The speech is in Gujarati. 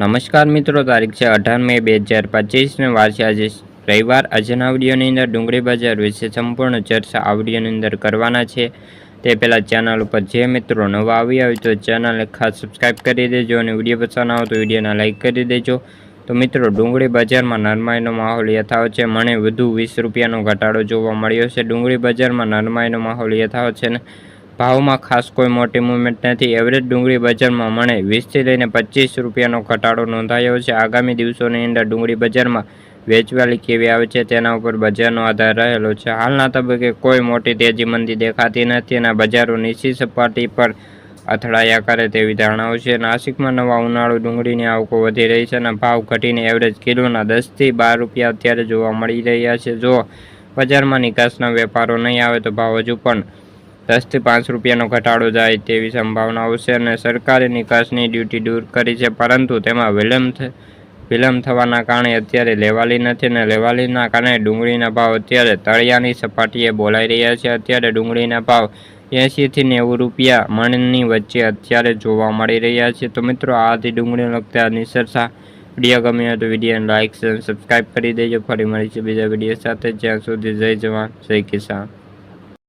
નમસ્કાર મિત્રો, તારીખ છે અઢાર મે બે હજાર પચીસને વાર આજે રવિવાર. આજના આવડીઓની અંદર ડુંગળી બજાર વિશે સંપૂર્ણ ચર્ચા આવડીઓની અંદર કરવાના છે. તે પહેલાં ચેનલ ઉપર જે મિત્રો નવા આવ્યા હોય તો ચેનલને ખાસ સબસ્ક્રાઈબ કરી દેજો અને વીડિયો પસંદ આવે તો વિડીયોને લાઇક કરી દેજો. તો મિત્રો, ડુંગળી બજારમાં નરમાઈનો માહોલ યથાવત છે. મને વધુ વીસ રૂપિયાનો ઘટાડો જોવા મળ્યો છે. ડુંગળી બજારમાં નરમાઈનો માહોલ યથાવત છે ને ભાવમાં ખાસ કોઈ મોટી મુવમેન્ટ નથી. એવરેજ ડુંગળી બજારમાં મણે વીસથી લઈને પચીસ રૂપિયાનો ઘટાડો નોંધાયો છે. આગામી દિવસોની અંદર ડુંગળી બજારમાં વેચવાલી કેવી આવે છે તેના ઉપર બજારનો આધાર રહેલો છે. હાલના તબક્કે કોઈ મોટી તેજી મંદી દેખાતી નથી અને બજારો નીચી સપાટી પર અથડાયા કરે તેવી ધારણાઓ છે. નાસિકમાં નવા ઉનાળુ ડુંગળીની આવકો વધી રહી છે અને ભાવ ઘટીને એવરેજ કિલોના દસથી બાર રૂપિયા અત્યારે જોવા મળી રહ્યા છે. જો બજારમાં નિકાસના વેપારો નહીં આવે તો ભાવ હજુ પણ દસથી પાંચ રૂપિયાનો ઘટાડો જાય તેવી સંભાવનાઓ છે અને સરકારે નિકાસની ડ્યુટી દૂર કરી છે, પરંતુ તેમાં વિલંબ વિલંબ થવાના કારણે અત્યારે લેવાલી નથી અને લેવાલીના કારણે ડુંગળીના ભાવ અત્યારે તળિયાની સપાટીએ બોલાઈ રહ્યા છે. અત્યારે ડુંગળીના ભાવ એંશીથી નેવું રૂપિયા મણની વચ્ચે અત્યારે જોવા મળી રહ્યા છે. તો મિત્રો, આથી ડુંગળીને લગતા નિસર્ષા વીડિયો ગમ્યો હોય તો વિડીયોને લાઇક સબસ્ક્રાઈબ કરી દેજો. ફરી મળીશું બીજા વીડિયો સાથે. જ્યાં સુધી જય જવાન, જય કિસાન.